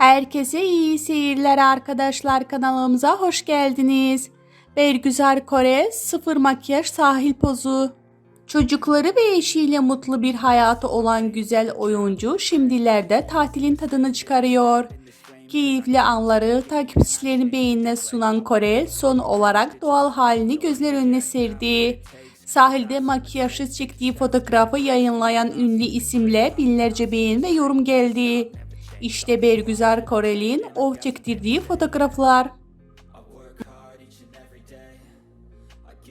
Herkese iyi seyirler arkadaşlar kanalımıza hoş geldiniz. Bergüzar Kore sıfır makyaj sahil pozu. Çocukları ve eşiyle mutlu bir hayatı olan güzel oyuncu şimdilerde tatilin tadını çıkarıyor. Keyifli anları takipçilerin beğenine sunan Kore son olarak doğal halini gözler önüne serdi. Sahilde makyajsız çektiği fotoğrafı yayınlayan ünlü isimle binlerce beğeni ve yorum geldi. İşte Bergüzar Korel'in o çektirdiği fotoğraflar. I work hard each and every day. I